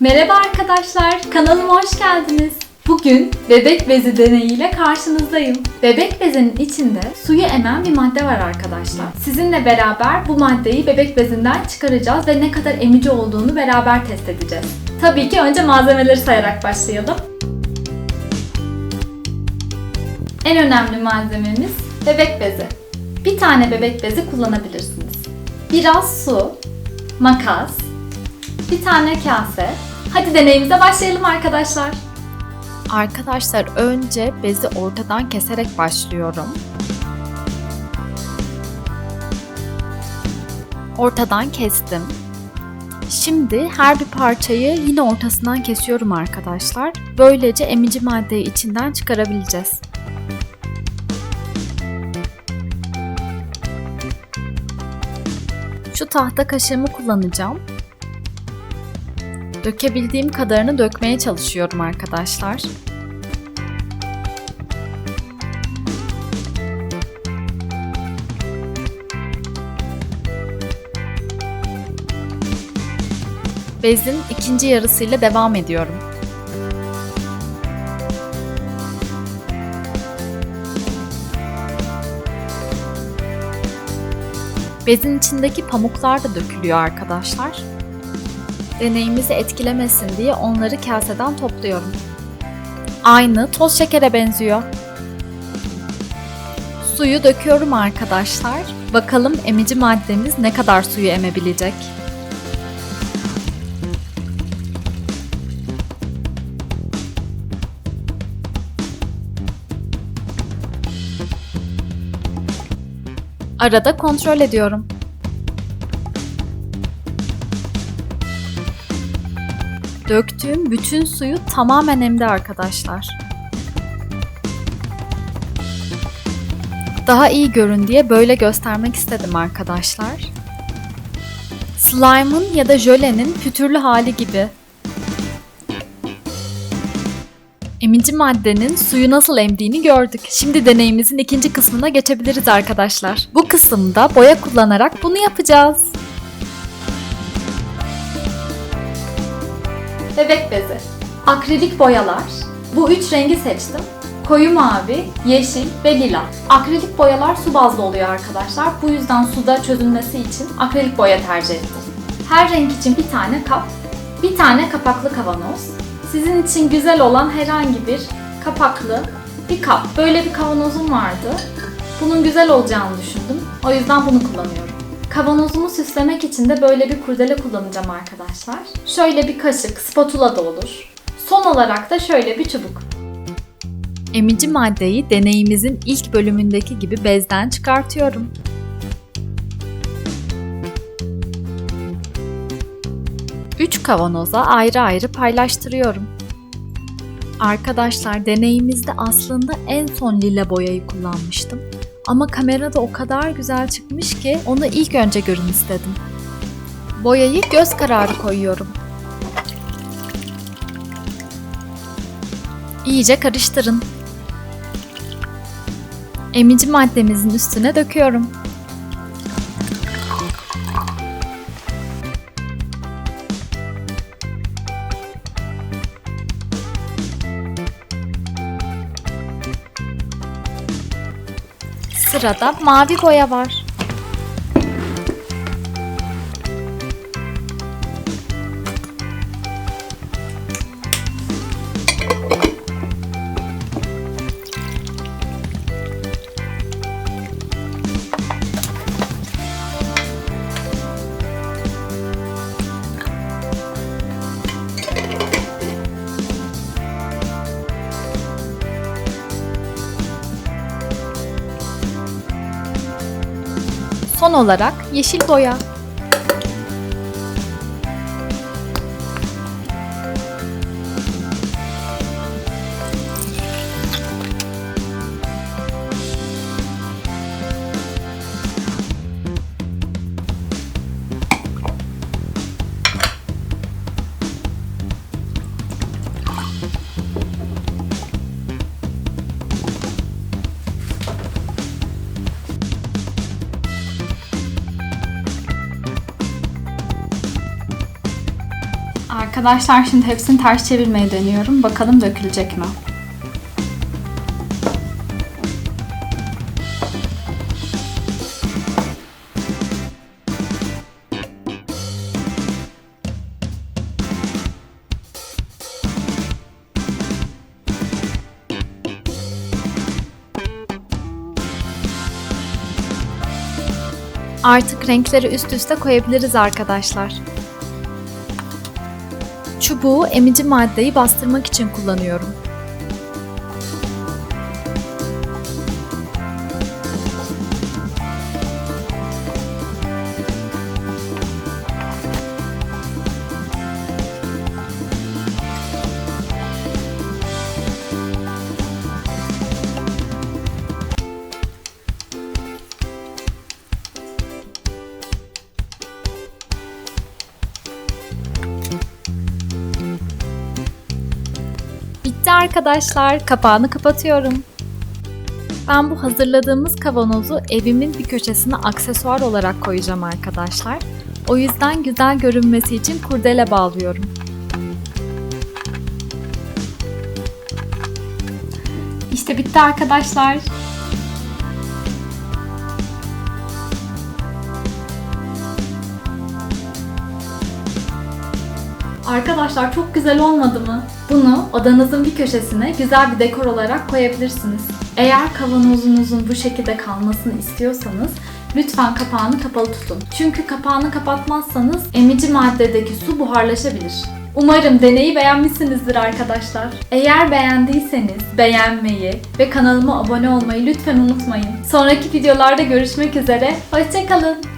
Merhaba arkadaşlar, kanalıma hoş geldiniz. Bugün bebek bezi deneyiyle karşınızdayım. Bebek bezinin içinde suyu emen bir madde var arkadaşlar. Sizinle beraber bu maddeyi bebek bezinden çıkaracağız ve ne kadar emici olduğunu beraber test edeceğiz. Tabii ki önce malzemeleri sayarak başlayalım. En önemli malzememiz bebek bezi. Bir tane bebek bezi kullanabilirsiniz. Biraz su, makas, bir tane kase. Hadi deneyimize başlayalım arkadaşlar. Arkadaşlar önce bezi ortadan keserek başlıyorum. Ortadan kestim. Şimdi her bir parçayı yine ortasından kesiyorum arkadaşlar. Böylece emici maddeyi içinden çıkarabileceğiz. Şu tahta kaşığımı kullanacağım. Dökebildiğim kadarını dökmeye çalışıyorum arkadaşlar. Bezin ikinci yarısıyla devam ediyorum. Bezin içindeki pamuklar da dökülüyor arkadaşlar deneyimizi etkilemesin diye onları kaseden topluyorum. Aynı toz şekere benziyor. Suyu döküyorum arkadaşlar. Bakalım emici maddemiz ne kadar suyu emebilecek. Arada kontrol ediyorum. Döktüğüm bütün suyu tamamen emdi arkadaşlar. Daha iyi görün diye böyle göstermek istedim arkadaşlar. Slime'ın ya da jölenin pütürlü hali gibi. Emici maddenin suyu nasıl emdiğini gördük. Şimdi deneyimizin ikinci kısmına geçebiliriz arkadaşlar. Bu kısımda boya kullanarak bunu yapacağız. Bebek bezi, akrilik boyalar. Bu üç rengi seçtim. Koyu mavi, yeşil ve lila. Akrilik boyalar su bazlı oluyor arkadaşlar. Bu yüzden suda çözünmesi için akrilik boya tercih ettim. Her renk için bir tane kap, bir tane kapaklı kavanoz. Sizin için güzel olan herhangi bir kapaklı bir kap. Böyle bir kavanozum vardı. Bunun güzel olacağını düşündüm. O yüzden bunu kullanıyorum. Kavanozumu süslemek için de böyle bir kurdele kullanacağım arkadaşlar. Şöyle bir kaşık, spatula da olur. Son olarak da şöyle bir çubuk. Emici maddeyi deneyimizin ilk bölümündeki gibi bezden çıkartıyorum. Üç kavanoza ayrı ayrı paylaştırıyorum. Arkadaşlar deneyimizde aslında en son lila boyayı kullanmıştım. Ama kamerada o kadar güzel çıkmış ki onu ilk önce görün istedim. Boyayı göz kararı koyuyorum. İyice karıştırın. Emici maddemizin üstüne döküyorum. Sırada mavi boya var. Son olarak yeşil boya. Arkadaşlar şimdi hepsini ters çevirmeyi deniyorum. Bakalım dökülecek mi? Artık renkleri üst üste koyabiliriz arkadaşlar. Çubuğu emici maddeyi bastırmak için kullanıyorum. Arkadaşlar. Kapağını kapatıyorum. Ben bu hazırladığımız kavanozu evimin bir köşesine aksesuar olarak koyacağım arkadaşlar. O yüzden güzel görünmesi için kurdele bağlıyorum. İşte bitti arkadaşlar. Arkadaşlar çok güzel olmadı mı? Bunu odanızın bir köşesine güzel bir dekor olarak koyabilirsiniz. Eğer kavanozunuzun bu şekilde kalmasını istiyorsanız lütfen kapağını kapalı tutun. Çünkü kapağını kapatmazsanız emici maddedeki su buharlaşabilir. Umarım deneyi beğenmişsinizdir arkadaşlar. Eğer beğendiyseniz beğenmeyi ve kanalıma abone olmayı lütfen unutmayın. Sonraki videolarda görüşmek üzere. Hoşçakalın.